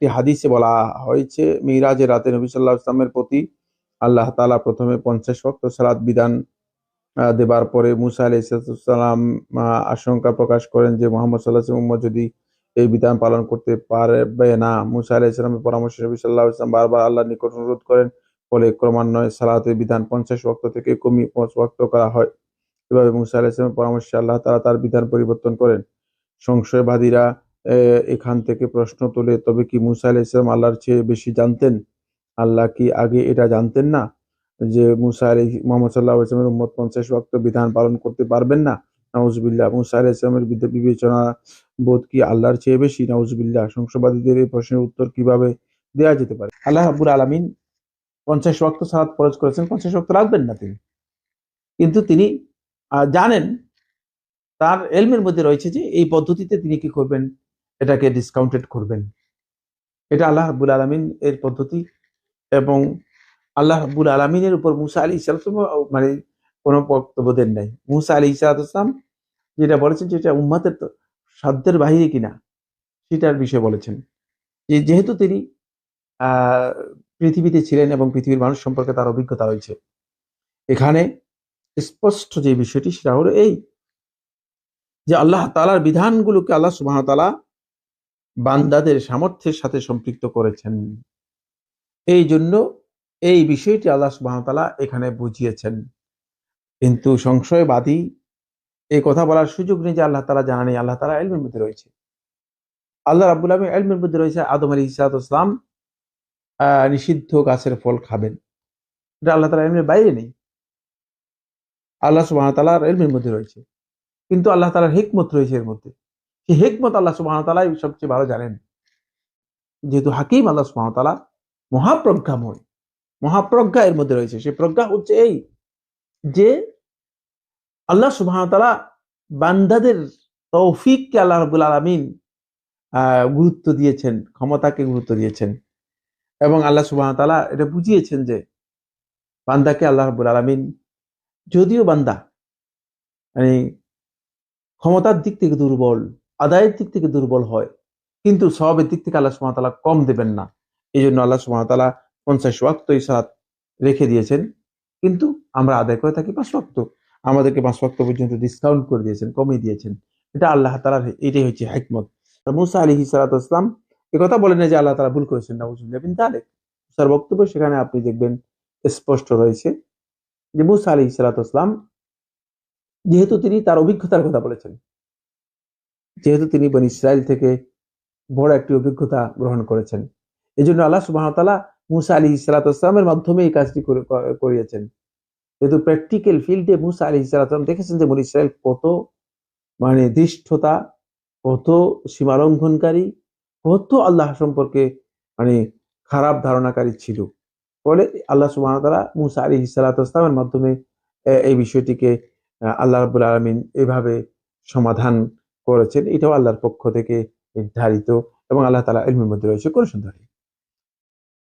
একটি হাদিসে বলা হয়েছে, মিরাজের রাতে নবী সাল্লাহ ইসলামের প্রতি আল্লাহ তাআলা প্রথমে পঞ্চাশ ভক্ত সালাদ বিধান দেবার পরে মুসা আলাইসালাম আশঙ্কা প্রকাশ করেন যে মোহাম্মদ সাল্লাহ উম্মত যদি এই বিধান পালন করতে পারবে না। মুসা আলাইসালামের পরামর্শ নবী সাল্লাহ ইসলাম বারবার আল্লাহর নিকট অনুরোধ করেন, ফলে ক্রমান্বয়ে সালাতের বিধান পঞ্চাশ ভক্ত থেকে কমিয়ে পাঁচ ওয়াক্ত করা হয়। এভাবে মুসা আলি ইসলামের পরামর্শে আল্লাহ তালা তার বিধান পরিবর্তন করেন। সংশয়বাদীরা এখান থেকে প্রশ্ন তোলে, তবে কি মুসা আলাইসলাম আল্লাহর চেয়ে বেশি জানতেন? আল্লাহ কি আগে এটা জানতেন না যে মুসা আলাই মোহাম্মদ সাল্লাহ ইসলামের উম্মত পঞ্চাশ ওয়াক্ত বিধান পালন করতে পারবেন না? নাউজুবিল্লাহ। মুসা আলাহ ইসলামের বিবেচনা বোধ কি আল্লাহর চেয়ে বেশি? নাউজুবিল্লাহ। সংশয়বাদীদের এই প্রশ্নের উত্তর কীভাবে দেওয়া যেতে পারে? আল্লাহ আব্বুল আলমিন পঞ্চাশ ওয়াক্ত সালাত ফরজ করেছেন, পঞ্চাশ ওয়াক্ত রাখবেন না তিনি। কিন্তু তিনি জানেন, তার এলমের মধ্যে রয়েছে যে এই পদ্ধতিতে তিনি কি করবেন? এটাকে ডিসকাউন্টেড করবেন। এটা আল্লাহ আব্বুল আলমিন এর পদ্ধতি এবং আল্লাহ আব্বুল আলমিনের উপর মুসা আলী ইসলাম মানে কোনো বক্তব্য দেন নাই। মুসা আলী ইসলাম যেটা বলেছেন যেটা উম্মাতের সাধ্যের বাহিরে কিনা, সেটার বিষয়ে বলেছেন। যে যেহেতু তিনি পৃথিবীতে ছিলেন এবং পৃথিবীর মানুষ সম্পর্কে তার অভিজ্ঞতা হয়েছে। এখানে স্পষ্ট যে বিষয়টি সেটা হলো এই যে আল্লাহ তালার বিধানগুলোকে আল্লাহ সুবাহ তালা বান্দাদের সামর্থ্যের সাথে সম্পৃক্ত করেছেন। এই জন্য এই বিষয়টি আল্লাহ সুবাহ তালা এখানে বুঝিয়েছেন। কিন্তু সংশয়বাদী এই কথা বলার সুযোগ নেই যে আল্লাহ তালা জানা নেই আল্লাহ তালা এলমের মধ্যে রয়েছে। আল্লাহ রাবুল আলমী এলমের মধ্যে রয়েছে আদম আলী ইসাদ ইসলাম নিষিদ্ধ গাছের ফল খাবেন। এটা আল্লাহ তালা এলমের বাইরে নেই। আল্লাহ সুবাহ তালার এলমের মধ্যে রয়েছে। কিন্তু আল্লাহ তালার হেকমত রয়েছে এর মধ্যে। সেই হেকমত আল্লাহ সুবাহ তালাই সবচেয়ে ভালো জানেন। যেহেতু হাকিম আল্লাহ সুবাহ তালা মহাপ্রজ্ঞাময়। মহাপ্রজ্ঞা এর মধ্যে রয়েছে। সেই প্রজ্ঞা হচ্ছে এই যে আল্লাহ সুবাহ তালা বান্দাদের তৌফিককে আল্লাহ রবুল আলমিন গুরুত্ব দিয়েছেন, ক্ষমতাকে গুরুত্ব দিয়েছেন। এবং আল্লাহ সুবাহ তালা এটা বুঝিয়েছেন যে বান্দাকে আল্লাহ রবুল আলমিন, যদিও বান্দা মানে ক্ষমতার দিক থেকে দুর্বল আদায়ের দিক থেকে দুর্বল হয়। কিন্তু সবের দিক থেকে আল্লাহ সুবাহ তালা কম দেবেন না। এই জন্য আল্লাহ সুবাহ তালা পঞ্চাশ ওয়াক্ত ইসালাত রেখে দিয়েছেন। কিন্তু আমরা আদায় করে থাকি পাঁচ ওয়াক্ত। আমাদেরকে পাঁচ ওয়াক্ত পর্যন্ত ডিসকাউন্ট করে দিয়েছেন, কমিয়ে দিয়েছেন। এটা আল্লাহ তালার এটাই হচ্ছে হেকমত। মুসা আলী হিসালাত ইসলাম কথা বলেন যে আল্লাহ তালা ভুল করেছেন না বুঝলেন বিন তাহলে মুসার বক্তব্য সেখানে আপনি দেখবেন স্পষ্ট রয়েছে যে মুসা আলী হিসালাত ইসলাম যেহেতু তিনি তার অভিজ্ঞতার কথা বলেছেন যেহেতু তিনি বন ইসরায়েল থেকে বড় একটি অভিজ্ঞতা গ্রহণ করেছেন। এই জন্য আল্লাহ সুবাহতালা মুসা আলী ইসলাতামের মাধ্যমে এই কাজটি করে- করিয়েছেন। যেহেতু প্র্যাকটিক্যাল ফিল্ডে মুসা আলী ইসলাতাম দেখেছেন যে বন ইসরায়েল কত মানে দৃষ্টতা কত সীমালঙ্ঘনকারী, কত আল্লাহ সম্পর্কে মানে খারাপ ধারণাকারী ছিল। ফলে আল্লাহ সুবাহতালা মুসা আলী ইসলাতামের মাধ্যমে এই বিষয়টিকে আল্লাহ রাবুল আলমিন এভাবে সমাধান করেছেন, এটাও আল্লাহর পক্ষ থেকে নির্ধারিত এবং আল্লাহ তালা এলমের মধ্যে রয়েছে কোন সন্দেহ নেই।